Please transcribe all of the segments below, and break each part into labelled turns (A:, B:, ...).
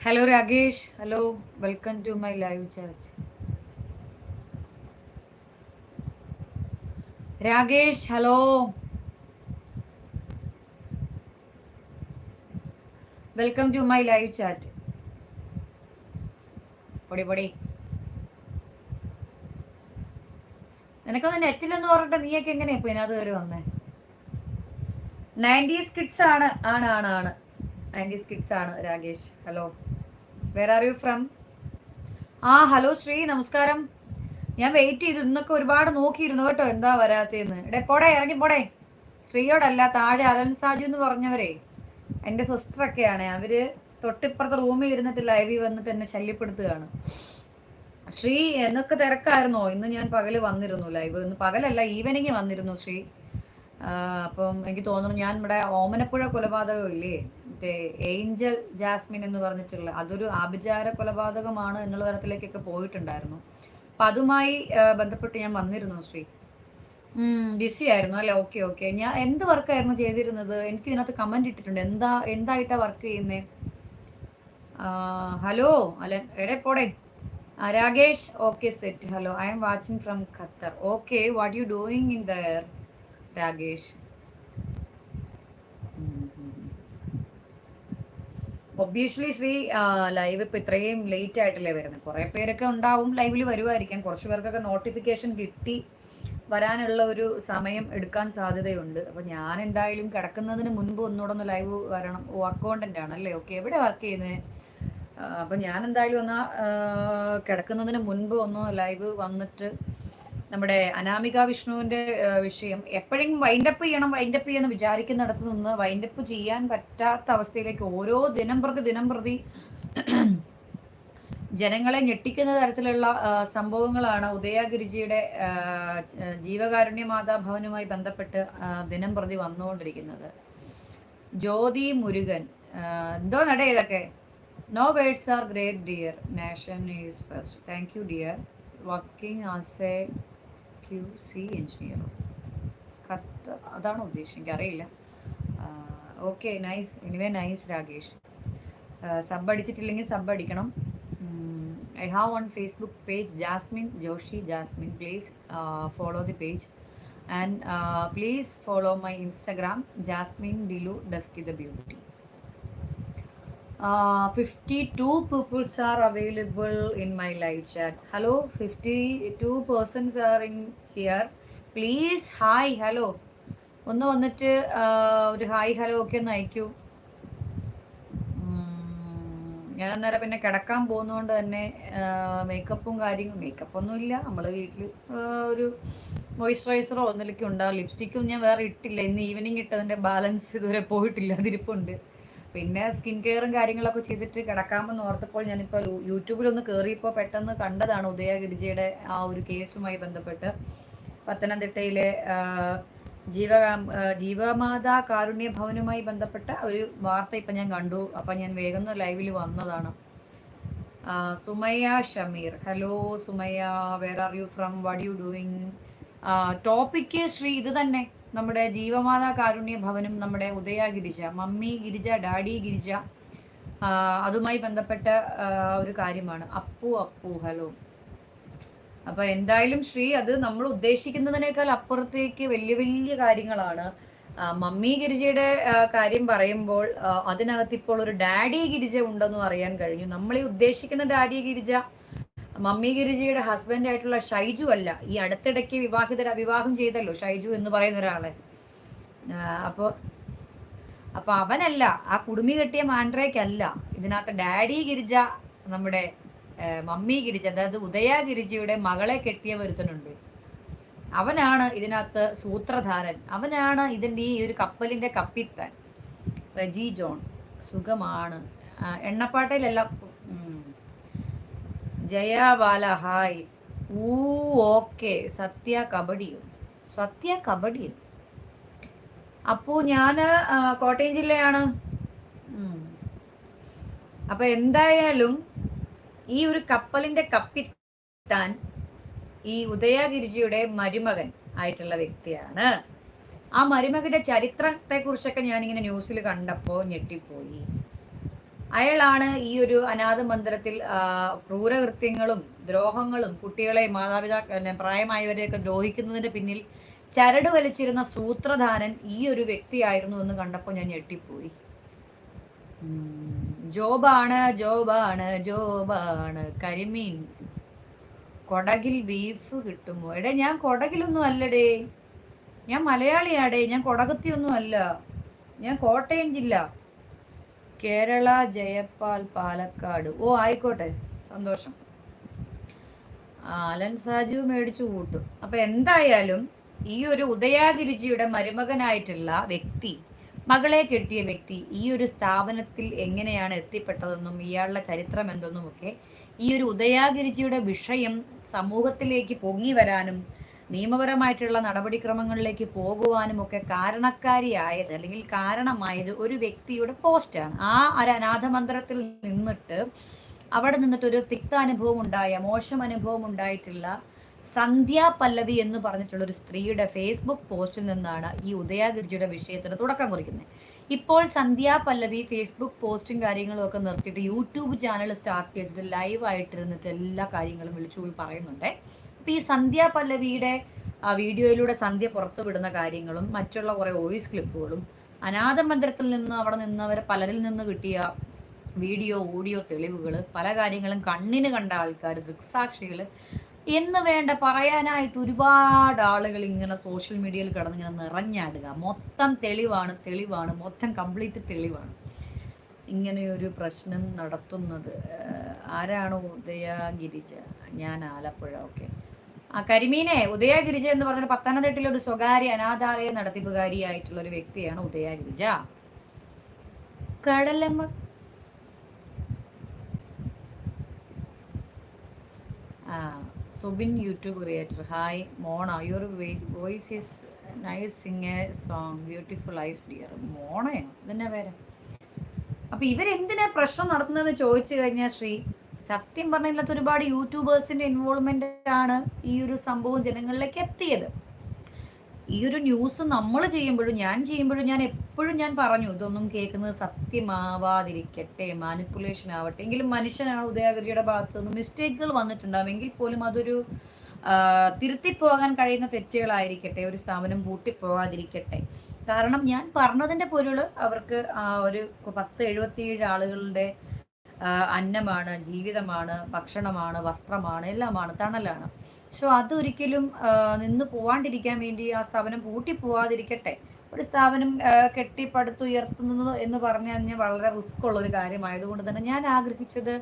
A: Hello Rakesh hello welcome to my live chat Rakesh hello welcome to my live chat പൊടി പൊടി. നിനക്കൊന്ന് നെറ്റിലെന്ന് പറഞ്ഞിട്ട് നീയൊക്കെ എങ്ങനെയാ ഇപ്പൊ ഇതിനകത്ത് കയറി വന്നേ? നയന്റീസ് കിഡ്സ് ആണ് ആണ് ആണ് ആണ്. നയന്റീസ് കിഡ്സ് ആണ് Rakesh hello where are you from ആ ഹലോ ശ്രീ നമസ്കാരം. ഞാൻ വെയിറ്റ് ചെയ്തു ഇന്നൊക്കെ ഒരുപാട് നോക്കിയിരുന്നു കേട്ടോ എന്താ വരാത്തേന്ന് എടേ പോടെ ഇറങ്ങി പോടെ. ശ്രീയോടല്ല താഴെ അലൻ സാജു എന്ന് പറഞ്ഞവരെ. എന്റെ സിസ്റ്ററൊക്കെയാണ് അവർ തൊട്ടിപ്പുറത്തെ റൂമിൽ ഇരുന്നിട്ട് ലൈവിൽ വന്നിട്ട് എന്നെ ശല്യപ്പെടുത്തുകയാണ്. ശ്രീ എന്നൊക്കെ തിരക്കായിരുന്നോ? ഇന്ന് ഞാൻ പകൽ വന്നിരുന്നു ലൈവ് ഇന്ന് പകലല്ല ഈവനിങ് വന്നിരുന്നു ശ്രീ. അപ്പം എനിക്ക് തോന്നുന്നു ഞാൻ ഇവിടെ ഓമനപ്പുഴ കൊലപാതകം ഇല്ലേ മറ്റേ ഏഞ്ചൽ ജാസ്മിൻ എന്ന് പറഞ്ഞിട്ടുള്ള അതൊരു ആഭിചാര കൊലപാതകമാണ് എന്നുള്ള തരത്തിലേക്കൊക്കെ പോയിട്ടുണ്ടായിരുന്നു. അപ്പൊ അതുമായി ബന്ധപ്പെട്ട് ഞാൻ വന്നിരുന്നു ശ്രീ? ബിസി ആയിരുന്നു അല്ലെ? ഓക്കെ ഓക്കെ ഞാൻ എന്ത് വർക്കായിരുന്നു ചെയ്തിരുന്നത്? എനിക്ക് ഇതിനകത്ത് കമന്റ് ഇട്ടിട്ടുണ്ട്. എന്താ എന്തായിട്ടാ വർക്ക് ചെയ്യുന്നേ? ഹലോ അല്ല എടെ പോടെ? Rakesh. Okay set hello I am watching from Qatar okay what you doing in there Rakesh. Obviously Sree live ഇപ്പൊ ഇത്രയും ലേറ്റ് ആയിട്ടല്ലേ വരുന്നത്. കുറെ പേരൊക്കെ ഉണ്ടാവും ലൈവിൽ വരുമായിരിക്കാം കുറച്ച് പേർക്കൊക്കെ നോട്ടിഫിക്കേഷൻ കിട്ടി വരാനുള്ള ഒരു സമയം എടുക്കാൻ സാധ്യതയുണ്ട്. അപ്പൊ ഞാൻ എന്തായാലും കിടക്കുന്നതിന് മുൻപ് ഒന്നുകൂടെ ഒന്ന് ലൈവ് വരണം. ഓ അക്കൗണ്ടന്റ് ആണല്ലേ ഓക്കെ എവിടെ വർക്ക് ചെയ്യുന്നത് അപ്പൊ ഞാൻ എന്തായാലും ഒന്ന് കിടക്കുന്നതിന് മുൻപ് ഒന്ന് ലൈവ് വന്നിട്ട് നമ്മുടെ അനാമിക വിഷ്ണുവിന്റെ വിഷയം എപ്പോഴെങ്കിലും വൈൻഡപ്പ് ചെയ്യണം വൈൻഡപ്പ് ചെയ്യണം വിചാരിക്കുന്നിടത്ത് നിന്ന് വൈൻഡപ്പ് ചെയ്യാൻ പറ്റാത്ത അവസ്ഥയിലേക്ക് ഓരോ ദിനം പ്രതി ദിനം പ്രതി ജനങ്ങളെ ഞെട്ടിക്കുന്ന തരത്തിലുള്ള സംഭവങ്ങളാണ് ഉദയഗിരിജിയുടെ ജീവകാരുണ്യ മാതാ ഭവനുമായി ബന്ധപ്പെട്ട് ദിനം പ്രതി വന്നുകൊണ്ടിരിക്കുന്നത്. ജ്യോതി മുരുകൻ എന്തോ നട ഇതൊക്കെ? No words are great dear nation is first thank you dear working as a Q C engineer കത്ത് അതാണോ ഉദ്ദേശം അറിയില്ല. Okay nice anyway nice Rakesh. Sub അടിച്ചിട്ടില്ലെങ്കിൽ sub അടിക്കണം. I have on Facebook page Jasmine Joshi Jasmine please follow the page and please follow my Instagram Jasmine Dilu dusky the beauty Uh, 52 pupils are available in my live chat. Hello, 52 persons are in here. Please, hi, hello. ഒന്ന് വന്നിട്ട് ഒരു hi hello ഒക്കെ ഒന്ന് അയക്കൂ ഞാൻ അന്നേരം പിന്നെ കിടക്കാൻ പോകുന്നതുകൊണ്ട് തന്നെ മേക്കപ്പും കാര്യങ്ങളും മേക്കപ്പ് ഒന്നും ഇല്ല നമ്മൾ വീട്ടിൽ ഒരു മോയ്സ്ചറൈസറോ ഒന്നിലേക്കും ഉണ്ടാവും ലിപ്സ്റ്റിക്കും ഞാൻ വേറെ ഇട്ടില്ല ഇന്ന് ഈവനിങ് ഇട്ടതിന്റെ ബാലൻസ് ഇതുവരെ പോയിട്ടില്ല അതിരിപ്പുണ്ട് പിന്നെ സ്കിൻ കെയറും കാര്യങ്ങളൊക്കെ ചെയ്തിട്ട് കിടക്കാമെന്ന് ഓർത്തപ്പോൾ ഞാനിപ്പോൾ യൂട്യൂബിലൊന്ന് കയറിയപ്പോൾ പെട്ടെന്ന് കണ്ടതാണ് ഉദയഗിരിജയുടെ ആ ഒരു കേസുമായി ബന്ധപ്പെട്ട്. പത്തനംതിട്ടയിലെ ജീവ ജീവമാതാ കാരുണ്യ ഭവനുമായി ബന്ധപ്പെട്ട ഒരു വാർത്ത ഇപ്പം ഞാൻ കണ്ടു. അപ്പം ഞാൻ വേഗം ലൈവിൽ വന്നതാണ്. Sumayya Shameer. Hello Sumayya where are you from what you doing topic Sree ഇത് തന്നെ. നമ്മുടെ ജീവമാതാ കാരുണ്യ ഭവനും നമ്മുടെ ഉദയ ഗിരിജ മമ്മി ഗിരിജ ഡാഡി ഗിരിജ അതുമായി ബന്ധപ്പെട്ട ഒരു കാര്യമാണ്. അപ്പു അപ്പു ഹലോ. അപ്പൊ എന്തായാലും ശ്രീ അത് നമ്മൾ ഉദ്ദേശിക്കുന്നതിനേക്കാൾ അപ്പുറത്തേക്ക് വലിയ വലിയ കാര്യങ്ങളാണ്. മമ്മി ഗിരിജയുടെ കാര്യം പറയുമ്പോൾ അതിനകത്ത് ഇപ്പോൾ ഒരു ഡാഡി ഗിരിജ ഉണ്ടെന്ന് അറിയാൻ കഴിഞ്ഞു. നമ്മൾ ഈ ഉദ്ദേശിക്കുന്ന ഡാഡി ഗിരിജ മമ്മി ഗിരിജയുടെ ഹസ്ബൻഡ് ആയിട്ടുള്ള ഷൈജു അല്ല ഈ അടുത്തിടയ്ക്ക് വിവാഹിതര വിവാഹം ചെയ്തല്ലോ ഷൈജു എന്ന് പറയുന്ന ഒരാളെ. അപ്പോൾ അപ്പൊ അവനല്ല ആ കുടുമി കെട്ടിയ മാൻഡ്രയ്ക്കല്ല ഇതിനകത്ത് ഡാഡി ഗിരിജ നമ്മുടെ മമ്മി ഗിരിജ അതായത് ഉദയ ഗിരിജയുടെ മകളെ കെട്ടിയ ഒരുത്തനുണ്ട്. അവനാണ് ഇതിനകത്ത് സൂത്രധാരൻ. അവനാണ് ഇതിന്റെ ഈ ഒരു കപ്പലിന്റെ കപ്പിത്താൻ. റെജി ജോൺ. സുഖമാണ്. എണ്ണപ്പാട്ടയിലെല്ലാം. ജയ ബാല ഹായ്. ഊ ഓക്കെ. സത്യ കബഡിയും. സത്യ കബഡിയും. അപ്പോൾ ഞാൻ കോട്ടയം ജില്ലയാണ്. അപ്പൊ എന്തായാലും ഈ ഒരു കപ്പലിന്റെ കപ്പിത്താൻ ഈ ഉദയഗിരിജിയുടെ മരുമകൻ ആയിട്ടുള്ള വ്യക്തിയാണ്. ആ മരുമകന്റെ ചരിത്രത്തെ കുറിച്ചൊക്കെ ഞാനിങ്ങനെ ന്യൂസിൽ കണ്ടപ്പോൾ ഞെട്ടിപ്പോയി. അയാളാണ് ഈ ഒരു അനാഥ മന്ദിരത്തിൽ ക്രൂരകൃത്യങ്ങളും ദ്രോഹങ്ങളും കുട്ടികളെ മാതാപിതാക്കളെ പ്രായമായവരെയൊക്കെ ദ്രോഹിക്കുന്നതിന്റെ പിന്നിൽ ചരട് വലിച്ചിരുന്ന സൂത്രധാരൻ ഈ ഒരു വ്യക്തിയായിരുന്നു എന്ന് കണ്ടപ്പോൾ ഞാൻ ഞെട്ടിപ്പോയി. ജോബാണ് ജോബാണ് ജോബാണ്. കരിമീൻ കൊടകിൽ ബീഫ് കിട്ടുമോ? എടേ ഞാൻ കൊടകിലൊന്നും അല്ലടേ. ഞാൻ മലയാളിയാടേ ഞാൻ കൊടകത്തിയൊന്നും അല്ല. ഞാൻ കോട്ടയം ജില്ല. കേരള ജയപ്പാൽ പാലക്കാട്. ഓ ആയിക്കോട്ടെ. സന്തോഷം. ആലൻ സാജു മേടിച്ചു കൂട്ടും. അപ്പൊ എന്തായാലും ഈ ഒരു ഉദയാഗിരിജിയുടെ മരുമകനായിട്ടുള്ള വ്യക്തി മകളെ കെട്ടിയ വ്യക്തി ഈ ഒരു സ്ഥാപനത്തിൽ എങ്ങനെയാണ് എത്തിപ്പെട്ടതെന്നും ഇയാളുടെ ചരിത്രം എന്തെന്നുമൊക്കെ ഈ ഒരു ഉദയാഗിരിജിയുടെ വിഷയം സമൂഹത്തിലേക്ക് പൊങ്ങി വരാനും നിയമപരമായിട്ടുള്ള നടപടിക്രമങ്ങളിലേക്ക് പോകുവാനും ഒക്കെ കാരണക്കാരിയായത് അല്ലെങ്കിൽ കാരണമായത് ഒരു വ്യക്തിയുടെ പോസ്റ്റാണ് ആ ഒരു അനാഥമന്ദിരത്തിൽ നിന്നിട്ട് അവിടെ നിന്നിട്ട് ഒരു തിക്ത അനുഭവം ഉണ്ടായ മോശം അനുഭവം ഉണ്ടായിട്ടുള്ള സന്ധ്യ പല്ലവി എന്ന് പറഞ്ഞിട്ടുള്ള ഒരു സ്ത്രീയുടെ ഫേസ്ബുക്ക് പോസ്റ്റിൽ നിന്നാണ് ഈ ഉദയാഗിരിജിയുടെ വിഷയത്തിന് തുടക്കം കുറിക്കുന്നത്. ഇപ്പോൾ സന്ധ്യ പല്ലവി ഫേസ്ബുക്ക് പോസ്റ്റും കാര്യങ്ങളും ഒക്കെ നിർത്തിയിട്ട് യൂട്യൂബ് ചാനൽ സ്റ്റാർട്ട് ചെയ്തിട്ട് ലൈവ് ആയിട്ടിരുന്നിട്ട് എല്ലാ കാര്യങ്ങളും വിളിച്ചു പറയുന്നുണ്ട്. അപ്പൊ ഈ സന്ധ്യ പല്ലവിയുടെ ആ വീഡിയോയിലൂടെ സന്ധ്യ പുറത്തു വിടുന്ന കാര്യങ്ങളും മറ്റുള്ള കുറേ വോയിസ് ക്ലിപ്പുകളും അനാഥ മന്ദിരത്തിൽ നിന്ന് അവിടെ നിന്നവരെ പലരിൽ നിന്ന് കിട്ടിയ വീഡിയോ ഓഡിയോ തെളിവുകൾ പല കാര്യങ്ങളും കണ്ണിന് കണ്ട ആൾക്കാർ ദൃക്സാക്ഷികൾ എന്ന് വേണ്ട പറയാനായിട്ട് ഒരുപാട് ആളുകൾ ഇങ്ങനെ സോഷ്യൽ മീഡിയയിൽ കിടന്നിങ്ങനെ നിറഞ്ഞാടുക. മൊത്തം തെളിവാണ് തെളിവാണ് മൊത്തം കംപ്ലീറ്റ് തെളിവാണ്. ഇങ്ങനെയൊരു പ്രശ്നം നടത്തുന്നത്. ആരാണോ ഉദയ ഉദയഗിരിജ? ഞാൻ ആലപ്പുഴ ഓക്കെ. ആ കരിമീനെ ഉദയഗിരിജ എന്ന് പറഞ്ഞ പത്തനംതിട്ടയിലെ ഒരു സ്വകാര്യ അനാഥാലയ നടത്തിപ്പുകാരിയായിട്ടുള്ള ഒരു വ്യക്തിയാണ് ഉദയഗിരിജ. കടലമ്മ. ആ Subin YouTube creator. Hi Mona. Your voice is nice sing a song beautiful eyes dear മോണയോ? ഇതെന്നാ പേര്? അപ്പൊ ഇവരെന്തിനാ പ്രശ്നം നടത്തുന്നതെന്ന് ചോദിച്ചു കഴിഞ്ഞാൽ ശ്രീ സത്യം പറഞ്ഞില്ലാത്ത ഒരുപാട് യൂട്യൂബേഴ്സിന്റെ ഇൻവോൾവ്മെന്റ് ആണ് ഈ ഒരു സംഭവം ജനങ്ങളിലേക്ക് എത്തിയത്. ഈ ഒരു ന്യൂസ് നമ്മൾ ചെയ്യുമ്പോഴും ഞാൻ ചെയ്യുമ്പോഴും ഞാൻ എപ്പോഴും ഞാൻ പറഞ്ഞു ഇതൊന്നും കേൾക്കുന്നത് സത്യമാവാതിരിക്കട്ടെ മാനിപ്പുലേഷൻ ആവട്ടെ. എങ്കിലും മനുഷ്യനാണ് ഉദയാഗതിയുടെ ഭാഗത്ത് നിന്ന് മിസ്റ്റേക്കുകൾ വന്നിട്ടുണ്ടാവും. എങ്കിൽ പോലും അതൊരു തിരുത്തി തിരുത്തിപ്പോകാൻ കഴിയുന്ന തെറ്റുകളായിരിക്കട്ടെ ഒരു സ്ഥാപനം പൂട്ടിപ്പോകാതിരിക്കട്ടെ. കാരണം ഞാൻ പറഞ്ഞതിന്റെ പൊരുൾ അവർക്ക് ഒരു പത്ത് എഴുപത്തിയേഴ് ആളുകളുടെ അന്നമാണ് ജീവിതമാണ് ഭക്ഷണമാണ് വസ്ത്രമാണ് എല്ലാമാണ് തണലാണ്. സോ അതൊരിക്കലും നിന്ന് പോവാണ്ടിരിക്കാൻ വേണ്ടി ആ സ്ഥാപനം പൂട്ടിപ്പോവാതിരിക്കട്ടെ ഒരു സ്ഥാപനം കെട്ടിപ്പടുത്തുയർത്തുന്നു എന്ന് പറഞ്ഞാൽ ഞാൻ വളരെ റിസ്ക് ഉള്ള ഒരു കാര്യമായതുകൊണ്ട് തന്നെ ഞാൻ ആഗ്രഹിച്ചത്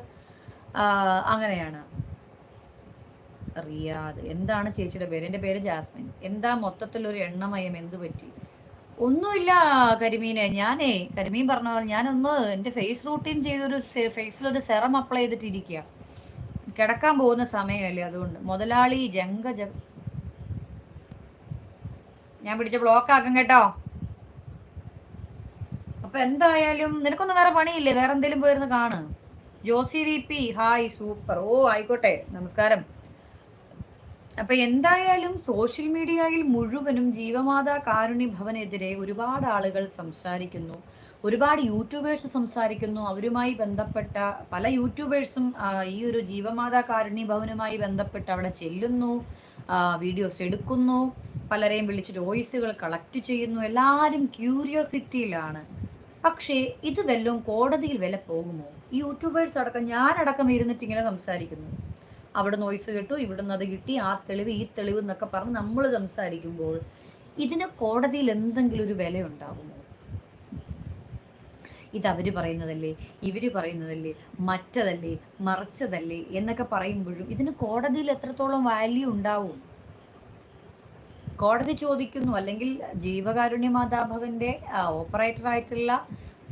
A: അങ്ങനെയാണ്. റിയാദ് എന്താണ് ചേച്ചിയുടെ പേര്? എന്റെ പേര് ജാസ്മിൻ. എന്താ മൊത്തത്തിലൊരു എണ്ണമയം? എന്തു പറ്റി ഒന്നുമില്ല കരിമീനെ. ഞാനേ കരിമീൻ പറഞ്ഞ പോലെ ഞാനൊന്ന് എന്റെ ഫേസ് റൂട്ടീൻ ചെയ്തൊരു ഫേസിലൊരു സെറം അപ്ലൈ ചെയ്തിട്ടിരിക്കുക കിടക്കാൻ പോകുന്ന സമയമല്ലേ അതുകൊണ്ട്. മുതലാളി ജംഗ ജ ഞാൻ പിടിച്ച ബ്ലോക്ക് ആക്കും കേട്ടോ. അപ്പൊ എന്തായാലും നിനക്കൊന്നും വേറെ പണിയില്ലേ? വേറെ എന്തെങ്കിലും പോയിരുന്ന് കാണു. Josy V P hi super. ഓ ആയിക്കോട്ടെ. നമസ്കാരം. അപ്പൊ എന്തായാലും സോഷ്യൽ മീഡിയയിൽ മുഴുവനും ജീവമാതാ കാരുണ്യ ഭവനെതിരെ ഒരുപാട് ആളുകൾ സംസാരിക്കുന്നു. ഒരുപാട് യൂട്യൂബേഴ്സ് സംസാരിക്കുന്നു. അവരുമായി ബന്ധപ്പെട്ട പല യൂട്യൂബേഴ്സും ഈ ഒരു ജീവമാതാ കാരുണ്യ ഭവനുമായി ബന്ധപ്പെട്ട് അവിടെ ചെല്ലുന്നു. വീഡിയോസ് എടുക്കുന്നു. പലരെയും വിളിച്ചിട്ട് വോയിസുകൾ കളക്ട് ചെയ്യുന്നു. എല്ലാവരും ക്യൂരിയോസിറ്റിയിലാണ് പക്ഷേ ഇത് വല്ലതും കോടതിയിൽ വില പോകുമോ? യൂട്യൂബേഴ്സ് അടക്കം ഞാനടക്കം ഇരുന്നിട്ട് ഇങ്ങനെ സംസാരിക്കുന്നു. അവിടെ നോയ്സ് കേട്ടു ഇവിടുന്ന് അത് കിട്ടി. ആ തെളിവ് ഈ തെളിവ് എന്നൊക്കെ പറഞ്ഞ് നമ്മൾ സംസാരിക്കുമ്പോൾ ഇതിന് കോടതിയിൽ എന്തെങ്കിലും ഒരു വില ഉണ്ടാകുമോ ഇത് അവർ പറയുന്നതല്ലേ ഇവർ പറയുന്നതല്ലേ മറ്റതല്ലേ മറിച്ചതല്ലേ എന്നൊക്കെ പറയുമ്പോഴും ഇതിന് കോടതിയിൽ എത്രത്തോളം വാല്യൂ ഉണ്ടാവും? കോടതി ചോദിക്കുന്നു അല്ലെങ്കിൽ ജീവകാരുണ്യ മാതാഭവന്റെ ഓപ്പറേറ്റർ ആയിട്ടുള്ള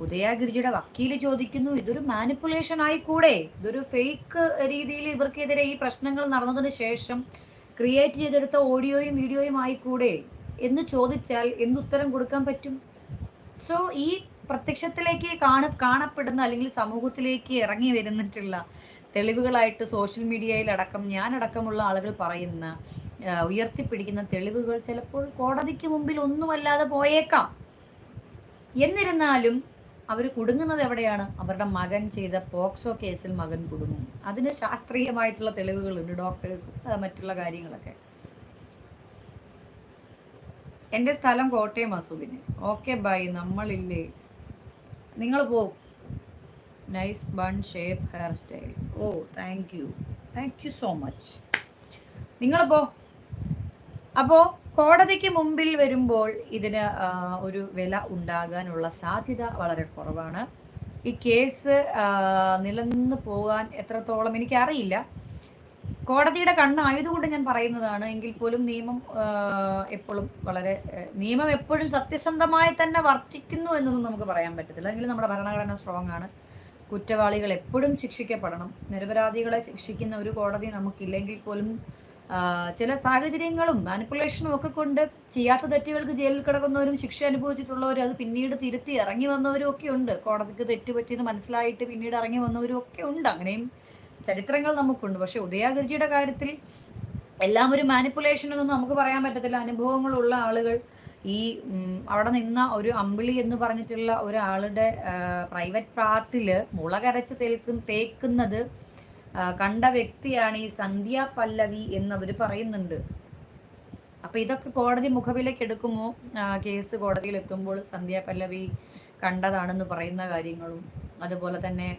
A: ഉദയാഗിരിജിയുടെ വക്കീൽ ചോദിക്കുന്നു ഇതൊരു മാനിപ്പുലേഷൻ ആയിക്കൂടെ? ഇതൊരു ഫേക്ക് രീതിയിൽ ഇവർക്കെതിരെ ഈ പ്രശ്നങ്ങൾ നടന്നതിന് ശേഷം ക്രിയേറ്റ് ചെയ്തെടുത്ത ഓഡിയോയും വീഡിയോയും ആയിക്കൂടെ? എന്ന് ചോദിച്ചാൽ എന്തുത്തരം കൊടുക്കാൻ പറ്റും? സോ ഈ പ്രത്യക്ഷത്തിലേക്ക് കാണ കാണപ്പെടുന്ന അല്ലെങ്കിൽ സമൂഹത്തിലേക്ക് ഇറങ്ങി വരുന്നിട്ടുള്ള തെളിവുകളായിട്ട് സോഷ്യൽ മീഡിയയിലടക്കം ഞാനടക്കമുള്ള ആളുകൾ പറയുന്ന ഉയർത്തിപ്പിടിക്കുന്ന തെളിവുകൾ ചിലപ്പോൾ കോടതിക്ക് മുമ്പിൽ ഒന്നുമല്ലാതെ പോയേക്കാം. എന്നിരുന്നാലും അവർ കുടുങ്ങുന്നത് എവിടെയാണ്? അവരുടെ മകൻ ചെയ്ത പോക്സോ കേസിൽ മകൻ കുടുങ്ങും. അതിന് ശാസ്ത്രീയമായിട്ടുള്ള തെളിവുകളുണ്ട് ഡോക്ടേഴ്സ് മറ്റുള്ള കാര്യങ്ങളൊക്കെ. എന്റെ സ്ഥലം കോട്ടയം അസുബിന് ഓക്കെ ബൈ. നമ്മളില്ലേ. നിങ്ങൾ പോകും nice bun shape hair style. Oh thank you. Thank you so much. നിങ്ങൾ പോ. അപ്പോൾ കോടതിക്ക് മുമ്പിൽ വരുമ്പോൾ ഇതിന് ഒരു വില ഉണ്ടാകാനുള്ള സാധ്യത വളരെ കുറവാണ്. ഈ കേസ് നിലനിന്ന് പോകാൻ എത്രത്തോളം എനിക്കറിയില്ല. കോടതിയുടെ കണ്ണായതുകൊണ്ട് ഞാൻ പറയുന്നതാണ് എങ്കിൽ പോലും നിയമം എപ്പോഴും വളരെ നിയമം എപ്പോഴും സത്യസന്ധമായി തന്നെ വർത്തിക്കുന്നു എന്നൊന്നും നമുക്ക് പറയാൻ പറ്റത്തില്ല. എങ്കിലും നമ്മുടെ ഭരണഘടന സ്ട്രോങ് ആണ്. കുറ്റവാളികൾ എപ്പോഴും ശിക്ഷിക്കപ്പെടണം. നിരപരാധികളെ ശിക്ഷിക്കുന്ന ഒരു കോടതി നമുക്കില്ലെങ്കിൽ പോലും ചില സാഹചര്യങ്ങളും മാനിപ്പുലേഷനും ഒക്കെ കൊണ്ട് ചെയ്യാത്ത തെറ്റുകൾക്ക് ജയിലിൽ കിടക്കുന്നവരും ശിക്ഷ അനുഭവിച്ചിട്ടുള്ളവരും അത് പിന്നീട് തിരുത്തി ഇറങ്ങി വന്നവരും ഒക്കെ ഉണ്ട്. കോടതിക്ക് തെറ്റുപറ്റിയെന്ന് മനസ്സിലായിട്ട് പിന്നീട് ഇറങ്ങി വന്നവരും ഒക്കെ ഉണ്ട്. അങ്ങനെയും ചരിത്രങ്ങൾ നമുക്കുണ്ട്. പക്ഷെ ഉദയാഗിരിജിയുടെ കാര്യത്തിൽ എല്ലാം ഒരു മാനിപ്പുലേഷൻ ഒന്നും നമുക്ക് പറയാൻ പറ്റത്തില്ല. അനുഭവങ്ങളുള്ള ആളുകൾ ഈ അവിടെ നിന്ന ഒരു അമ്പിളി എന്ന് പറഞ്ഞിട്ടുള്ള ഒരാളുടെ പ്രൈവറ്റ് പാർട്ടിൽ മുളകരച്ച് തേക്കുന്നത് കണ്ട വ്യക്തിയാണ് ഈ സന്ധ്യ പല്ലവി എന്നവർ പറയുന്നുണ്ട്. അപ്പൊ ഇതൊക്കെ കോടതി മുഖവിലേക്ക് എടുക്കുമോ? കേസ് കോടതിയിൽ എത്തുമ്പോൾ സന്ധ്യ പല്ലവി കണ്ടതാണെന്ന് പറയുന്ന കാര്യങ്ങളും അതുപോലെ തന്നെ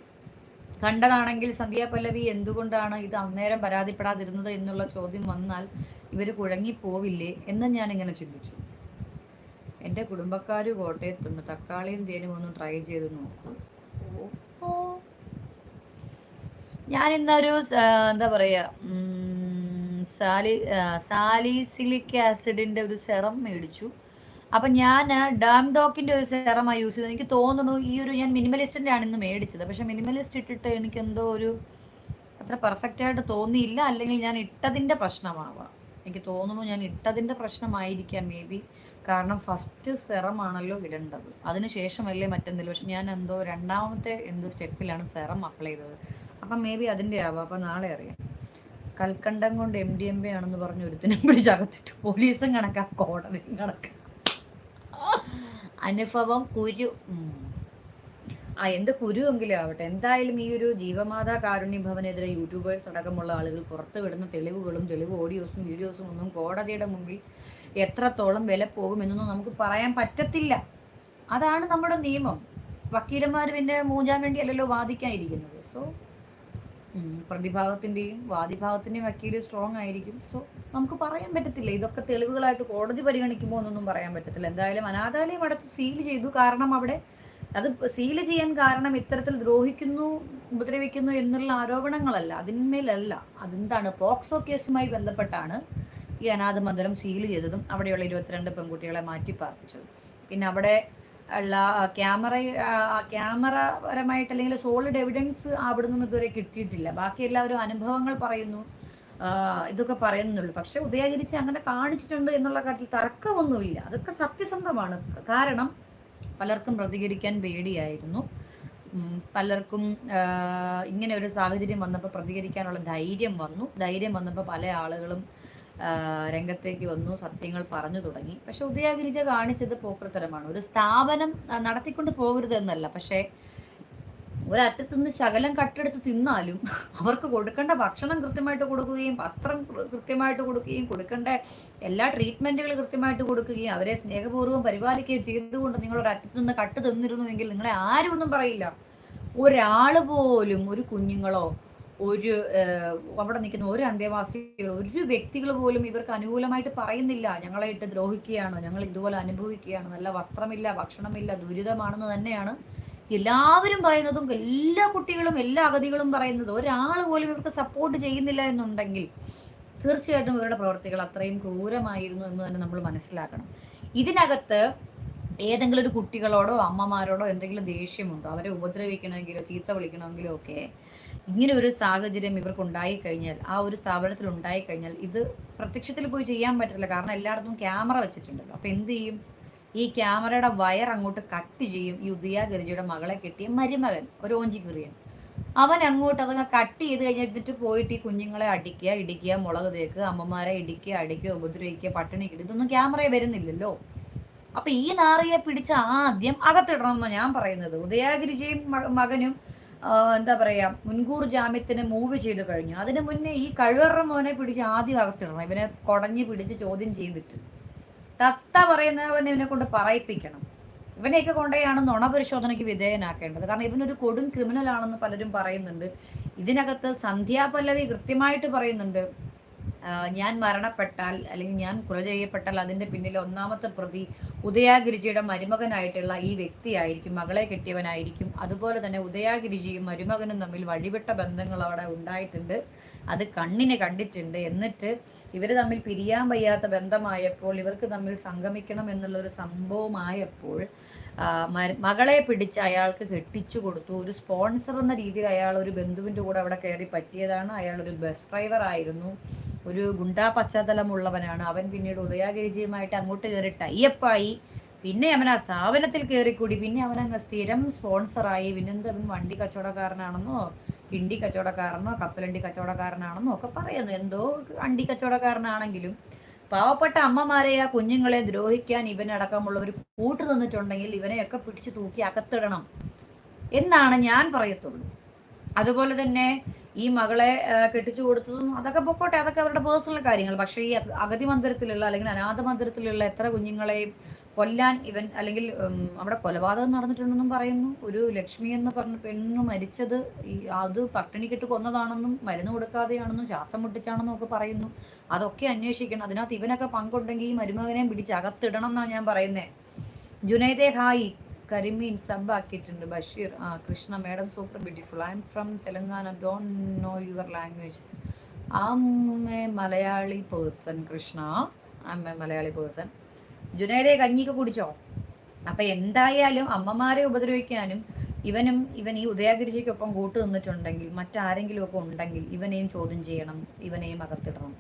A: കണ്ടതാണെങ്കിൽ സന്ധ്യ പല്ലവി എന്തുകൊണ്ടാണ് ഇത് അന്നേരം പരാതിപ്പെടാതിരുന്നത് എന്നുള്ള ചോദ്യം വന്നാൽ ഇവർ കുഴങ്ങിപ്പോവില്ലേ എന്ന് ഞാൻ ഇങ്ങനെ ചിന്തിച്ചു. എന്റെ കുടുംബക്കാർ കോട്ടയത്തുണ്ട് തക്കാളിയും തേനും ഒന്ന് ട്രൈ ചെയ്ത് നോക്കൂ. ഓ ഞാൻ ഇന്നൊരു എന്താ പറയാ സാലി സാലിസിലിക് ആസിഡിന്റെ ഒരു സെറം മേടിച്ചു. അപ്പൊ ഞാൻ ഡാം ഡോക്കിന്റെ ഒരു സെറമാണ് യൂസ് ചെയ്തത്. എനിക്ക് തോന്നുന്നു ഈ ഒരു ഞാൻ മിനിമലിസ്റ്റിന്റെ ആണ് ഇന്ന് മേടിച്ചത്. പക്ഷെ മിനിമലിസ്റ്റ് ഇട്ടിട്ട് എനിക്ക് എന്തോ ഒരു അത്ര പെർഫെക്റ്റ് ആയിട്ട് തോന്നിയില്ല. അല്ലെങ്കിൽ ഞാൻ ഇട്ടതിന്റെ പ്രശ്നമാവാം. എനിക്ക് തോന്നുന്നു ഞാൻ ഇട്ടതിന്റെ പ്രശ്നമായിരിക്കാം മേ ബി. കാരണം ഫസ്റ്റ് സെറം ആണല്ലോ ഇടേണ്ടത് അതിനുശേഷമല്ലേ മറ്റെന്തെങ്കിലും. പക്ഷെ ഞാൻ എന്തോ രണ്ടാമത്തെ എന്തോ സ്റ്റെപ്പിലാണ് സെറം അപ്ലൈ ചെയ്തത്. അപ്പം മേ ബി അതിന്റെ ആവാം. അപ്പം നാളെ അറിയാം. കൽക്കണ്ടം കൊണ്ട് എം ഡി എം ബി ആണെന്ന് പറഞ്ഞ് ഒരുത്തിനെ പിടിച്ചകത്തിട്ട് പോലീസും കണക്കാ കോടതിയും കണക്കാ. അനുഭവം കുരു. ആ എന്ത് കുരുവെങ്കിലും ആവട്ടെ. എന്തായാലും ഈ ഒരു ജീവമാതാ കാരുണ്യ ഭവനെതിരെ യൂട്യൂബേഴ്സ് അടക്കമുള്ള ആളുകൾ പുറത്തു വിടുന്ന തെളിവുകളും തെളിവ് ഓഡിയോസും വീഡിയോസും ഒന്നും കോടതിയുടെ മുമ്പിൽ എത്രത്തോളം വില പോകുമെന്നൊന്നും നമുക്ക് പറയാൻ പറ്റത്തില്ല. അതാണ് നമ്മുടെ നിയമം. വക്കീലന്മാർ പിന്നെ മൂഞ്ചാൻ വേണ്ടി അല്ലല്ലോ വാദിക്കാനിരിക്കുന്നത്. സോ പ്രതിഭാഗത്തിന്റെയും വാദിഭാഗത്തിന്റെയും വക്കീൽ സ്ട്രോങ് ആയിരിക്കും. സോ നമുക്ക് പറയാൻ പറ്റത്തില്ല. ഇതൊക്കെ തെളിവുകളായിട്ട് കോടതി പരിഗണിക്കുമ്പോൾ എന്നൊന്നും പറയാൻ പറ്റത്തില്ല. എന്തായാലും അനാഥാലയം അടച്ച് സീൽ ചെയ്തു. കാരണം അവിടെ അത് സീൽ ചെയ്യാൻ കാരണം ഇത്തരത്തിൽ ദ്രോഹിക്കുന്നു ഉപദ്രവിക്കുന്നു എന്നുള്ള ആരോപണങ്ങളല്ല. അതിന്മേലല്ല. അതെന്താണ്? പോക്സോ കേസുമായി ബന്ധപ്പെട്ടാണ് ഈ അനാഥ മന്ദിരം സീൽ ചെയ്തതും അവിടെയുള്ള ഇരുപത്തിരണ്ട് പെൺകുട്ടികളെ മാറ്റി പാർപ്പിച്ചതും പിന്നെ അവിടെ ഉള്ള ക്യാമറ ക്യാമറ പരമായിട്ട് അല്ലെങ്കിൽ സോളിഡ് എവിഡൻസ് അവിടെ നിന്ന് ഇതുവരെ കിട്ടിയിട്ടില്ല. ബാക്കി എല്ലാവരും അനുഭവങ്ങൾ പറയുന്നു. ഇതൊക്കെ പറയുന്നുള്ളൂ. പക്ഷെ ഉദയഗിരിച്ച് അങ്ങനെ കാണിച്ചിട്ടുണ്ട് എന്നുള്ള കാര്യത്തിൽ തർക്കമൊന്നുമില്ല. അതൊക്കെ സത്യസന്ധമാണ്. കാരണം പലർക്കും പ്രതികരിക്കാൻ പേടിയായിരുന്നു. പലർക്കും ഇങ്ങനെ ഒരു സാഹചര്യം വന്നപ്പോൾ പ്രതികരിക്കാനുള്ള ധൈര്യം വന്നു. ധൈര്യം വന്നപ്പോൾ പല ആളുകളും രംഗത്തേക്ക് വന്നു സത്യങ്ങൾ പറഞ്ഞു തുടങ്ങി. പക്ഷെ ഉദയഗിരിജ കാണിച്ചത് പോക്കൃത്തരമാണ് ഒരു സ്ഥാപനം നടത്തിക്കൊണ്ട് പോകരുത് എന്നല്ല. പക്ഷേ ഒരറ്റത്തുനിന്ന് ശകലം കട്ടെടുത്ത് തിന്നാലും അവർക്ക് കൊടുക്കേണ്ട ഭക്ഷണം കൃത്യമായിട്ട് കൊടുക്കുകയും വസ്ത്രം കൃത്യമായിട്ട് കൊടുക്കുകയും കൊടുക്കേണ്ട എല്ലാ ട്രീറ്റ്മെന്റുകൾ കൃത്യമായിട്ട് കൊടുക്കുകയും അവരെ സ്നേഹപൂർവം പരിപാലിക്കുകയും ചെയ്തുകൊണ്ട് നിങ്ങൾ ഒരറ്റത്തുനിന്ന് നിന്ന് കട്ട് തിന്നിരുന്നുവെങ്കിൽ നിങ്ങളെ ആരും ഒന്നും പറയില്ല. ഒരാൾ പോലും ഒരു കുഞ്ഞുങ്ങളോ ഒരു അവിടെ നിൽക്കുന്ന ഒരു അന്തേവാസികൾ ഒരു വ്യക്തികൾ പോലും ഇവർക്ക് അനുകൂലമായിട്ട് പറയുന്നില്ല. ഞങ്ങളെ ഇട്ട് ദ്രോഹിക്കുകയാണ് ഞങ്ങൾ ഇതുപോലെ അനുഭവിക്കുകയാണ് നല്ല വസ്ത്രമില്ല ഭക്ഷണമില്ല ദുരിതമാണെന്ന് തന്നെയാണ് എല്ലാവരും പറയുന്നതും എല്ലാ കുട്ടികളും എല്ലാ അഗതികളും പറയുന്നതും. ഒരാൾ പോലും ഇവർക്ക് സപ്പോർട്ട് ചെയ്യുന്നില്ല എന്നുണ്ടെങ്കിൽ തീർച്ചയായിട്ടും ഇവരുടെ പ്രവർത്തികൾ അത്രയും ക്രൂരമായിരുന്നു എന്ന് തന്നെ നമ്മൾ മനസ്സിലാക്കണം. ഇതിനകത്ത് ഏതെങ്കിലും ഒരു കുട്ടികളോടോ അമ്മമാരോടോ എന്തെങ്കിലും ദേഷ്യമുണ്ടോ? അവരെ ഉപദ്രവിക്കണമെങ്കിലോ ചീത്ത വിളിക്കണമെങ്കിലോ ഒക്കെ ഇങ്ങനെ ഒരു സാഹചര്യം ഇവർക്ക് ഉണ്ടായി കഴിഞ്ഞാൽ ആ ഒരു സ്ഥാപനത്തിൽ ഉണ്ടായി കഴിഞ്ഞാൽ ഇത് പ്രത്യക്ഷത്തിൽ പോയി ചെയ്യാൻ പറ്റില്ല കാരണം എല്ലായിടത്തും ക്യാമറ വെച്ചിട്ടുണ്ടല്ലോ. അപ്പൊ എന്ത് ചെയ്യും? ഈ ക്യാമറയുടെ വയർ അങ്ങോട്ട് കട്ട് ചെയ്യും. ഈ ഉദയ ഗരിജയുടെ മകളെ കെട്ടിയ മരുമകൻ ഒരു ഓഞ്ചി കിറിയൻ അവൻ അങ്ങോട്ട് അതങ്ങ് കട്ട് ചെയ്ത് കഴിഞ്ഞിട്ട് പോയിട്ട് ഈ കുഞ്ഞുങ്ങളെ അടിക്കുക ഇടിക്കുക മുളക് തേക്കുക അമ്മമാരെ ഇടിക്കുക അടിക്കുക ഉപദ്രവിക്കുക പട്ടിണി കിട്ടുക. ഇതൊന്നും ക്യാമറയിൽ വരുന്നില്ലല്ലോ. അപ്പൊ ഈ നാറിയെ പിടിച്ച ആദ്യം അകത്തിടണം എന്നാണ് ഞാൻ പറയുന്നത്. ഉദയാഗിരിജയും മകനും എന്താ പറയാ മുൻകൂർ ജാമ്യത്തിന് മൂവ് ചെയ്തു കഴിഞ്ഞു. അതിനു മുന്നേ ഈ കഴിവറ മോനെ പിടിച്ച് ആദ്യം അകത്തിടണം. ഇവനെ കൊടഞ്ഞു പിടിച്ച് ചോദ്യം ചെയ്തിട്ട്. തത്ത പറയുന്നവനെ ഇവനെ കൊണ്ട് പറയിപ്പിക്കണം. ഇവനെയൊക്കെ കൊണ്ടുപോയാണ് നുണ പരിശോധനയ്ക്ക് വിധേയനാക്കേണ്ടത്. കാരണം ഇവനൊരു കൊടും ക്രിമിനൽ ആണെന്ന് പലരും പറയുന്നുണ്ട്. ഇതിനകത്ത് സന്ധ്യാപല്ലവി കൃത്യമായിട്ട് പറയുന്നുണ്ട്. ഞാൻ മരണപ്പെട്ടാൽ അല്ലെങ്കിൽ ഞാൻ കൊല ചെയ്യപ്പെട്ടാൽ അതിന്റെ പിന്നിൽ ഒന്നാമത്തെ പ്രതി ഉദയാഗിരിജിയുടെ മരുമകനായിട്ടുള്ള ഈ വ്യക്തിയായിരിക്കും മകളെ കെട്ടിയവനായിരിക്കും. അതുപോലെ തന്നെ ഉദയാഗിരിജിയും മരുമകനും തമ്മിൽ വഴിവിട്ട ബന്ധങ്ങൾ അവിടെ ഉണ്ടായിട്ടുണ്ട്. അത് കണ്ണിനെ കണ്ടിട്ടുണ്ട്. എന്നിട്ട് ഇവർ തമ്മിൽ പിരിയാൻ വയ്യാത്ത ബന്ധമായപ്പോൾ ഇവർക്ക് തമ്മിൽ സംഗമിക്കണം എന്നുള്ളൊരു സംഭവമായപ്പോൾ മകളെ പിടിച്ച് അയാൾക്ക് കെട്ടിച്ചു കൊടുത്തു. ഒരു സ്പോൺസർ എന്ന രീതിയിൽ അയാൾ ഒരു ബന്ധുവിന്റെ കൂടെ അവിടെ കയറി പറ്റിയതാണ്. അയാൾ ഒരു ബസ് ഡ്രൈവർ ആയിരുന്നു. ഒരു ഗുണ്ടാ പശ്ചാത്തലമുള്ളവനാണ്. അവൻ പിന്നീട് ഉദയാഗിരിജിയുമായിട്ട് അങ്ങോട്ട് കയറി ടൈപ്പായി പിന്നെ അവൻ ആ സ്ഥാപനത്തിൽ കയറിക്കൂടി. പിന്നെ അവൻ അങ്ങ് സ്ഥിരം സ്പോൺസറായി പിന്നെന്തവൻ വണ്ടി കച്ചവടക്കാരനാണെന്നോ കിണ്ടി കച്ചവടക്കാരനോ കപ്പലണ്ടി കച്ചവടക്കാരനാണെന്നോ ഒക്കെ പറയുന്നു. എന്തോ വണ്ടി കച്ചവടക്കാരനാണെങ്കിലും പാവപ്പെട്ട അമ്മമാരെ ആ കുഞ്ഞുങ്ങളെ ദ്രോഹിക്കാൻ ഇവനടക്കമുള്ളവർ കൂട്ടു തന്നിട്ടുണ്ടെങ്കിൽ ഇവനെയൊക്കെ പിടിച്ചു തൂക്കി അകത്തിടണം എന്നാണ് ഞാൻ പറയത്തുള്ളൂ. അതുപോലെ തന്നെ ഈ മകളെ കെട്ടിച്ചു കൊടുത്തതും അതൊക്കെ പൊക്കോട്ടെ അതൊക്കെ അവരുടെ പേഴ്സണൽ കാര്യങ്ങൾ. പക്ഷേ ഈ അഗ- അഗതി മന്ദിരത്തിലുള്ള അല്ലെങ്കിൽ അനാഥ മന്ദിരത്തിലുള്ള എത്ര കുഞ്ഞുങ്ങളെയും കൊല്ലാൻ ഇവൻ അല്ലെങ്കിൽ അവിടെ കൊലപാതകം നടന്നിട്ടുണ്ടെന്നും പറയുന്നു. ഒരു ലക്ഷ്മി എന്ന് പറഞ്ഞ പെണ്ണ് മരിച്ചത് അത് പട്ടിണിക്കിട്ട് കൊന്നതാണെന്നും മരുന്ന് കൊടുക്കാതെയാണെന്നും ശ്വാസം മുട്ടിച്ചാണെന്നും ഒക്കെ പറയുന്നു. അതൊക്കെ അന്വേഷിക്കണം. അതിനകത്ത് ഇവനൊക്കെ പങ്കുണ്ടെങ്കിൽ ഈ മരുമകനെയും പിടിച്ച് അകത്തിടണം എന്നാണ് ഞാൻ പറയുന്നത് ജുനൈദെ ഹായ്. കരിമീൻ സബ് ആക്കിയിട്ടുണ്ട്. ബഷീർ. ആ Krishna madam super beautiful. I am from Telangana. Don't know your language. Am a Malayali person Krishna. Am a Malayali person. ജുനൈദെ കഞ്ഞിക്ക് കുടിച്ചോ? അപ്പൊ എന്തായാലും അമ്മമാരെ ഉപദ്രവിക്കാനും ഇവനും ഇവൻ ഈ ഉദയാഗിരിജിക്കൊപ്പം കൂട്ടു നിന്നിട്ടുണ്ടെങ്കിൽ മറ്റാരെങ്കിലും ഒക്കെ ഉണ്ടെങ്കിൽ ഇവനെയും ചോദ്യം ചെയ്യണം ഇവനെയും അകത്തിടണം.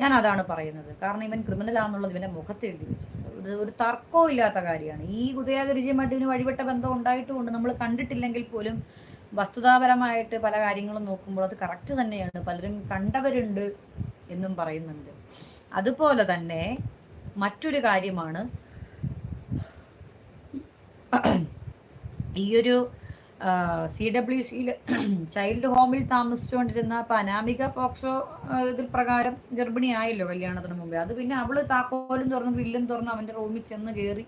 A: ഞാൻ അതാണ് പറയുന്നത്. കാരണം ഇവൻ ക്രിമിനൽ ആണെന്നുള്ളത് ഇവന്റെ മുഖത്ത് എഴുതി വെച്ചിട്ടുണ്ട്. ഒരു തർക്കവും ഇല്ലാത്ത കാര്യമാണ്. ഈ ഉദയാഗിരിജിയുമായിട്ട് ഇവന് വഴിപെട്ട ബന്ധം ഉണ്ടായിട്ടുമുണ്ട് നമ്മൾ കണ്ടിട്ടില്ലെങ്കിൽ പോലും വസ്തുതാപരമായിട്ട് പല കാര്യങ്ങളും നോക്കുമ്പോൾ അത് കറക്റ്റ് തന്നെയാണ്. പലരും കണ്ടവരുണ്ട് എന്നും പറയുന്നുണ്ട്. അതുപോലെ തന്നെ മറ്റൊരു കാര്യമാണ് ഈയൊരു സി ഡബ്ല്യു സിയിൽ ചൈൽഡ് ഹോമിൽ താമസിച്ചുകൊണ്ടിരുന്ന ഇപ്പം അനാമിക പോക്സോ ഇതിൽ പ്രകാരം ഗർഭിണിയായല്ലോ കല്യാണത്തിന് മുമ്പേ. അത് പിന്നെ അവൾ താക്കോലും തുറന്ന് വില്ലും തുറന്ന് അവന്റെ റൂമിൽ ചെന്ന് കയറി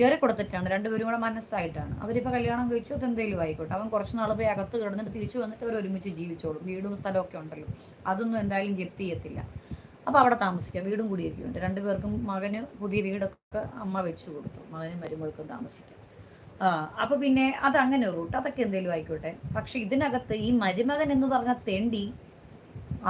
A: കയറി കൊടുത്തിട്ടാണ്. രണ്ടുപേരും കൂടെ മനസ്സായിട്ടാണ്. അവരിപ്പോൾ കല്യാണം കഴിച്ചു അതെന്തെങ്കിലും ആയിക്കോട്ടെ. അവൻ കുറച്ച് നാൾ പോയി അകത്ത് കിടന്നിട്ട് തിരിച്ചു വന്നിട്ട് അവർ ഒരുമിച്ച് ജീവിച്ചോളും. വീടും സ്ഥലമൊക്കെ ഉണ്ടല്ലോ. അതൊന്നും എന്തായാലും ജപ്തി ചെയ്യത്തില്ല. അപ്പോൾ അവിടെ താമസിക്കാം. വീടും കൂടിയൊക്കെ ഉണ്ട്. രണ്ടുപേർക്കും മകന് പുതിയ വീടൊക്കെ അമ്മ വെച്ചു കൊടുത്തു. മകനും മരുമകൾക്കും താമസിക്കാം. അപ്പോൾ അപ്പൊ പിന്നെ അത് അങ്ങനെ റൂട്ട്. അതൊക്കെ എന്തെങ്കിലും ആയിക്കോട്ടെ. പക്ഷെ ഇതിനകത്ത് ഈ മരുമകൻ എന്ന് പറഞ്ഞ തെണ്ടി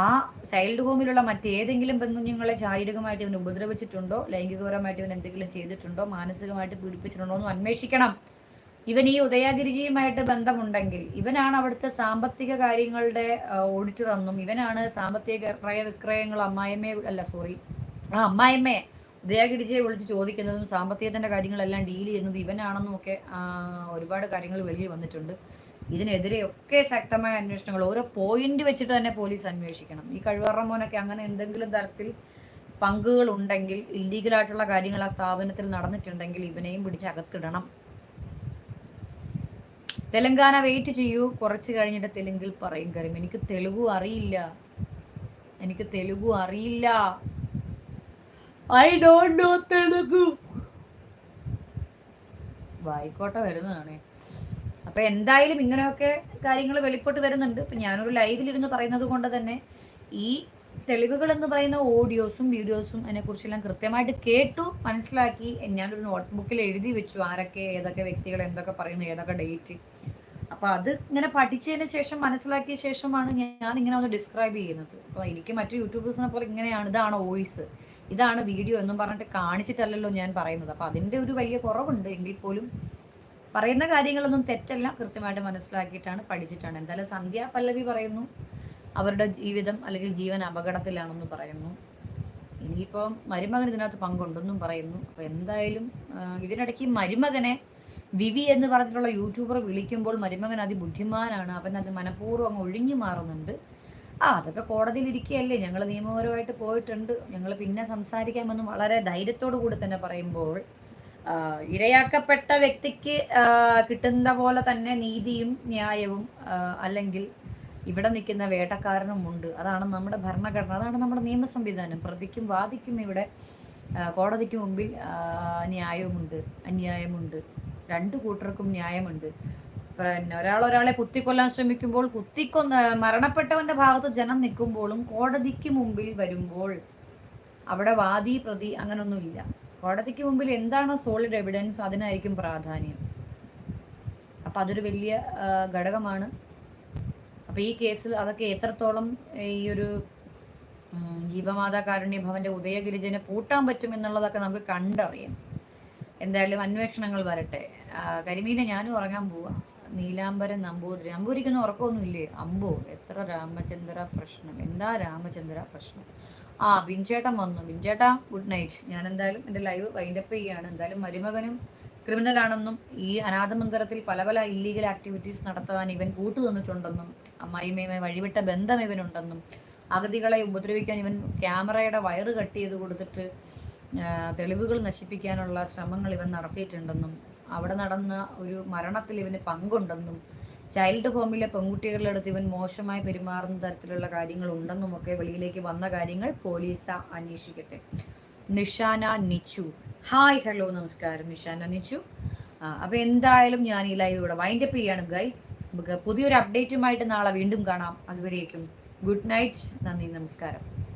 A: ആ ചൈൽഡ് ഹോമിലുള്ള മറ്റേതെങ്കിലും പെൺകുഞ്ഞുങ്ങളെ ശാരീരികമായിട്ട് ഇവൻ ഉപദ്രവിച്ചിട്ടുണ്ടോ? ലൈംഗികപരമായിട്ട് ഇവൻ എന്തെങ്കിലും ചെയ്തിട്ടുണ്ടോ? മാനസികമായിട്ട് പീഡിപ്പിച്ചിട്ടുണ്ടോ എന്ന് അന്വേഷിക്കണം. ഇവൻ ഈ ഉദയാഗിരിജിയുമായിട്ട് ബന്ധമുണ്ടെങ്കിൽ ഇവനാണ് അവിടുത്തെ സാമ്പത്തിക കാര്യങ്ങളുടെ ഓഡിറ്റർ എന്നും ഇവനാണ് സാമ്പത്തിക ക്രയ വിക്രയങ്ങൾ അമ്മായിമ്മയെ അല്ല സോറി ആ അമ്മായിമ്മയെ ഉദയാഗിരിജിയെ വിളിച്ച് ചോദിക്കുന്നതും സാമ്പത്തികത്തിന്റെ കാര്യങ്ങളെല്ലാം ഡീൽ ചെയ്യുന്നത് ഇവനാണെന്നും ഒക്കെ ഒരുപാട് കാര്യങ്ങൾ വെളിയിൽ വന്നിട്ടുണ്ട്. ഇതിനെതിരെയൊക്കെ ശക്തമായ അന്വേഷണങ്ങൾ ഓരോ പോയിന്റ് വെച്ചിട്ട് തന്നെ പോലീസ് അന്വേഷിക്കണം. ഈ കഴിവറ മോനൊക്കെ അങ്ങനെ എന്തെങ്കിലും തരത്തിൽ പങ്കുകൾ ഉണ്ടെങ്കിൽ ഇല്ലീഗലായിട്ടുള്ള കാര്യങ്ങൾ ആ സ്ഥാപനത്തിൽ നടന്നിട്ടുണ്ടെങ്കിൽ ഇവനെയും പിടിച്ച് അകത്തിടണം. തെലങ്കാന വെയിറ്റ് ചെയ്യൂ. കുറച്ച് കഴിഞ്ഞിട്ട് തെലുങ്കിൽ പറയും കാര്യം എനിക്ക് തെലുഗു അറിയില്ല. എനിക്ക് തെലുഗു അറിയില്ല. I don't know Telugu. വായിക്കോട്ട വരുന്നതാണ്. അപ്പൊ എന്തായാലും ഇങ്ങനെയൊക്കെ കാര്യങ്ങൾ വെളിപ്പെട്ട് വരുന്നുണ്ട്. ഇപ്പൊ ഞാനൊരു ലൈവിലിരുന്ന് പറയുന്നത് കൊണ്ട് തന്നെ ഈ തെളിവുകൾ എന്ന് പറയുന്ന ഓഡിയോസും വീഡിയോസും അതിനെക്കുറിച്ചെല്ലാം കൃത്യമായിട്ട് കേട്ടു മനസ്സിലാക്കി. ഞാനൊരു നോട്ട്ബുക്കിൽ എഴുതി വെച്ചു ആരൊക്കെ ഏതൊക്കെ വ്യക്തികൾ എന്തൊക്കെ പറയുന്നു ഏതൊക്കെ ഡേറ്റ് അപ്പൊ അത് ഇങ്ങനെ പഠിച്ചതിന് ശേഷം മനസ്സിലാക്കിയ ശേഷമാണ് ഞാൻ ഇങ്ങനെ ഒന്ന് ഡിസ്ക്രൈബ് ചെയ്യുന്നത്. അപ്പൊ എനിക്ക് മറ്റു യൂട്യൂബേഴ്സിനെ പോലെ ഇങ്ങനെയാണ് ഇതാണ് വോയിസ് ഇതാണ് വീഡിയോ എന്നും പറഞ്ഞിട്ട് കാണിച്ചിട്ടല്ലല്ലോ ഞാൻ പറയുന്നത്. അപ്പൊ അതിന്റെ ഒരു വലിയ കുറവുണ്ട്. എങ്കിൽ പോലും പറയുന്ന കാര്യങ്ങളൊന്നും തെറ്റല്ല. കൃത്യമായിട്ട് മനസ്സിലാക്കിയിട്ടാണ് പഠിച്ചിട്ടാണ്. എന്തായാലും സന്ധ്യ പല്ലവി പറയുന്നു. അവരുടെ ജീവിതം അല്ലെങ്കിൽ ജീവൻ അപകടത്തിലാണെന്ന് പറയുന്നു. ഇനിയിപ്പം മരുമകൻ ഇതിനകത്ത് പങ്കുണ്ടെന്നും പറയുന്നു. അപ്പൊ എന്തായാലും ഇതിനിടയ്ക്ക് മരുമകനെ വിവി എന്ന് പറഞ്ഞിട്ടുള്ള യൂട്യൂബർ വിളിക്കുമ്പോൾ മരുമകൻ അതിബുദ്ധിമാനാണ്. അവൻ അത് മനഃപൂർവം അങ്ങ് ഒഴിഞ്ഞു മാറുന്നുണ്ട്. ആ അതൊക്കെ കോടതിയിൽ ഇരിക്കുകയല്ലേ ഞങ്ങൾ നിയമപരമായിട്ട് പോയിട്ടുണ്ട്. ഞങ്ങൾ പിന്നെ സംസാരിക്കാമെന്ന് വളരെ ധൈര്യത്തോടു കൂടി തന്നെ പറയുമ്പോൾ ഇരയാക്കപ്പെട്ട വ്യക്തിക്ക് കിട്ടുന്ന പോലെ തന്നെ നീതിയും ന്യായവും അല്ലെങ്കിൽ ഇവിടെ നിൽക്കുന്ന വേട്ടക്കാരനും ഉണ്ട്. അതാണ് നമ്മുടെ ഭരണഘടന. അതാണ് നമ്മുടെ നിയമ സംവിധാനം. പ്രതിക്കും വാദിക്കും ഇവിടെ. കോടതിക്ക് മുമ്പിൽ ന്യായവുമുണ്ട്. അന്യായമുണ്ട്. രണ്ടു കൂട്ടർക്കും ന്യായമുണ്ട്. പിന്നെ ഒരാൾ ഒരാളെ കുത്തിക്കൊല്ലാൻ ശ്രമിക്കുമ്പോൾ കുത്തിക്കൊന്ന മരണപ്പെട്ടവന്റെ ഭാഗത്ത് ജനം നിൽക്കുമ്പോഴും കോടതിക്ക് മുമ്പിൽ വരുമ്പോൾ അവിടെ വാദി പ്രതി അങ്ങനൊന്നുമില്ല. കോടതിക്ക് മുമ്പിൽ എന്താണ് സോളിഡ് എവിഡൻസ് അതിനായിരിക്കും പ്രാധാന്യം. അപ്പം അതൊരു വലിയ ഘടകമാണ്. അപ്പം ഈ കേസിൽ അതൊക്കെ എത്രത്തോളം ഈ ഒരു ജീവമാതാ കാരുണ്യ ഭവന്റെ ഉദയഗിരിജനെ പൂട്ടാൻ പറ്റും എന്നുള്ളതൊക്കെ നമുക്ക് കണ്ടറിയാം എന്തായാലും അന്വേഷണങ്ങൾ വരട്ടെ. കരിമീനെ ഞാനും ഉറങ്ങാൻ പോവാ. നീലാംബരൻ നമ്പൂതിരി. നമ്പൂരിക്കൊന്നും ഉറക്കമൊന്നുമില്ലേ? അമ്പോ എത്ര രാമചന്ദ്ര പ്രശ്നം. എന്താ രാമചന്ദ്ര പ്രശ്നം? ആ ബിൻചേട്ടൻ വന്നു. ബിൻചേട്ടാ ഗുഡ് നൈറ്റ്. ഞാൻ എന്തായാലും എന്റെ ലൈവ് വൈൻഡപ്പ് ചെയ്യുകയാണ് എന്തായാലും മരുമകനും ക്രിമിനൽ ആണെന്നും ഈ അനാഥമന്ദിരത്തിൽ പല പല ഇല്ലീഗൽ ആക്ടിവിറ്റീസ് നടത്തുവാൻ ഇവൻ കൂട്ടു നിന്നിട്ടുണ്ടെന്നും അമ്മായിമ്മയുമായി വഴിവിട്ട ബന്ധം ഇവനുണ്ടെന്നും അഗതികളെ ഉപദ്രവിക്കാൻ ഇവൻ ക്യാമറയുടെ വയറ് കട്ട് ചെയ്ത് കൊടുത്തിട്ട് തെളിവുകൾ നശിപ്പിക്കാനുള്ള ശ്രമങ്ങൾ ഇവൻ നടത്തിയിട്ടുണ്ടെന്നും അവിടെ നടന്ന ഒരു മരണത്തിൽ ഇവന് പങ്കുണ്ടെന്നും ചൈൽഡ് ഹോമിലെ പെൺകുട്ടികളുടെ അടുത്ത് ഇവൻ മോശമായി പെരുമാറുന്ന തരത്തിലുള്ള കാര്യങ്ങൾ ഉണ്ടെന്നും ഒക്കെ വെളിയിലേക്ക് വന്ന കാര്യങ്ങൾ പോലീസ് അന്വേഷിക്കട്ടെ. നിഷാന നിച്ചു. ഹായ് ഹലോ നമസ്കാരം. നിഷാന നിച്ചു. അപ്പോൾ അപ്പൊ എന്തായാലും ഞാൻ ഈ ലൈവ് ഇവിടെ വൈൻഡ് അപ്പ് ചെയ്യാണ് ഗൈസ് നമുക്ക് പുതിയൊരു അപ്ഡേറ്റുമായിട്ട് നാളെ വീണ്ടും കാണാം. അതുവരേക്കും. ഗുഡ് നൈറ്റ് നന്ദി നമസ്കാരം.